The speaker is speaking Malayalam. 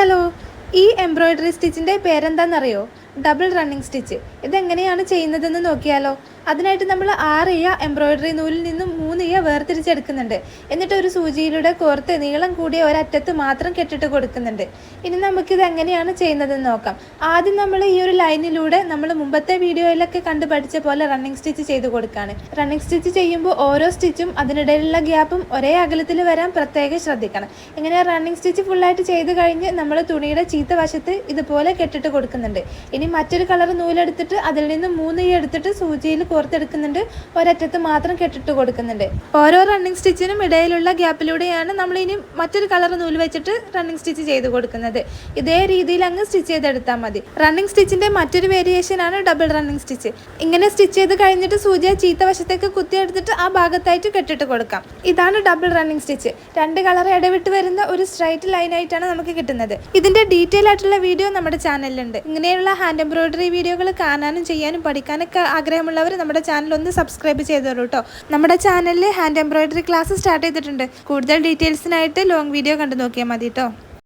Hello. ഈ എംബ്രോയ്ഡറി സ്റ്റിച്ചിന്റെ പേരെന്താണെന്നറിയോ ഡബിൾ റണ്ണിങ് സ്റ്റിച്ച് ഇതെങ്ങനെയാണ് ചെയ്യുന്നതെന്ന് നോക്കിയാലോ? അതിനായിട്ട് നമ്മൾ ആറ് ഇയ എംബ്രോയ്ഡറി നൂലിൽ നിന്നും മൂന്ന് ഇഴ വേർതിരിച്ചെടുക്കുന്നുണ്ട്. എന്നിട്ട് ഒരു സൂചിയിലൂടെ കോർത്ത് നീളം കൂടിയ ഒരറ്റത്ത് മാത്രം കെട്ടിട്ട് കൊടുക്കുന്നുണ്ട്. ഇനി നമുക്കിത് എങ്ങനെയാണ് ചെയ്യുന്നതെന്ന് നോക്കാം. ആദ്യം നമ്മൾ ഈ ഒരു ലൈനിലൂടെ നമ്മൾ മുമ്പത്തെ വീഡിയോയിലൊക്കെ കണ്ടു പഠിച്ച പോലെ റണ്ണിങ് സ്റ്റിച്ച് ചെയ്ത് കൊടുക്കുകയാണ് റണ്ണിങ് സ്റ്റിച്ച് ചെയ്യുമ്പോൾ ഓരോ സ്റ്റിച്ചും അതിനിടയിലുള്ള ഗ്യാപ്പും ഒരേ അകലത്തിൽ വരാൻ പ്രത്യേകം ശ്രദ്ധിക്കണം. ഇങ്ങനെ റണ്ണിങ് സ്റ്റിച്ച് ഫുള്ളായിട്ട് ചെയ്ത് കഴിഞ്ഞ് നമ്മൾ തുണിയുടെ ചീത്ത വശത്ത് ഇതുപോലെ കെട്ടിട്ട് കൊടുക്കുന്നുണ്ട്. ഇനി മറ്റൊരു കളർ നൂലെടുത്തിട്ട് അതിൽ നിന്ന് മൂന്ന് ഈ എടുത്തിട്ട് സൂചിയിൽ കോർത്തെടുക്കുന്നുണ്ട്. ഒരറ്റത്ത് മാത്രം കെട്ടിട്ട് കൊടുക്കുന്നുണ്ട്. ഓരോ റണ്ണിങ് സ്റ്റിച്ചിനും ഇടയിലുള്ള ഗ്യാപ്പിലൂടെയാണ് നമ്മൾ ഇനി മറ്റൊരു കളർ നൂൽ വെച്ചിട്ട് റണ്ണിങ് സ്റ്റിച്ച് ചെയ്ത് കൊടുക്കുന്നത്. ഇതേ രീതിയിൽ അങ്ങ് സ്റ്റിച്ച് ചെയ്തെടുത്താൽ മതി. റണ്ണിങ് സ്റ്റിച്ചിന്റെ മറ്റൊരു വേരിയേഷൻ ആണ് ഡബിൾ റണ്ണിങ് സ്റ്റിച്ച് ഇങ്ങനെ സ്റ്റിച്ച് ചെയ്ത് കഴിഞ്ഞിട്ട് സൂചിയെ ചീത്ത വശത്തേക്ക് കുത്തിയെടുത്തിട്ട് ആ ഭാഗത്തായിട്ട് കെട്ടിട്ട് കൊടുക്കാം. ഇതാണ് ഡബിൾ റണ്ണിങ് സ്റ്റിച്ച് രണ്ട് കളർ ഇടവിട്ട് വരുന്ന ഒരു സ്ട്രൈറ്റ് ലൈൻ ആയിട്ടാണ് നമുക്ക് കിട്ടുന്നത്. ഇതിന്റെ ഡീറ്റെയിൽ ആയിട്ടുള്ള വീഡിയോ നമ്മുടെ ചാനലിലുണ്ട്. ഇങ്ങനെയുള്ള ഹാൻഡ് എംബ്രോയിഡറി വീഡിയോകൾ കാണാനും ചെയ്യാനും പഠിക്കാനൊക്കെ ആഗ്രഹമുള്ളവർ നമ്മുടെ ചാനൽ ഒന്ന് സബ്സ്ക്രൈബ് ചെയ്തോളൂ കേട്ടോ നമ്മുടെ ചാനലിൽ ഹാൻഡ് എംബ്രോയിഡറി ക്ലാസ് സ്റ്റാർട്ട് ചെയ്തിട്ടുണ്ട്. കൂടുതൽ ഡീറ്റെയിൽസിനായിട്ട് ലോങ് വീഡിയോ കണ്ടു നോക്കിയാൽ മതി കേട്ടോ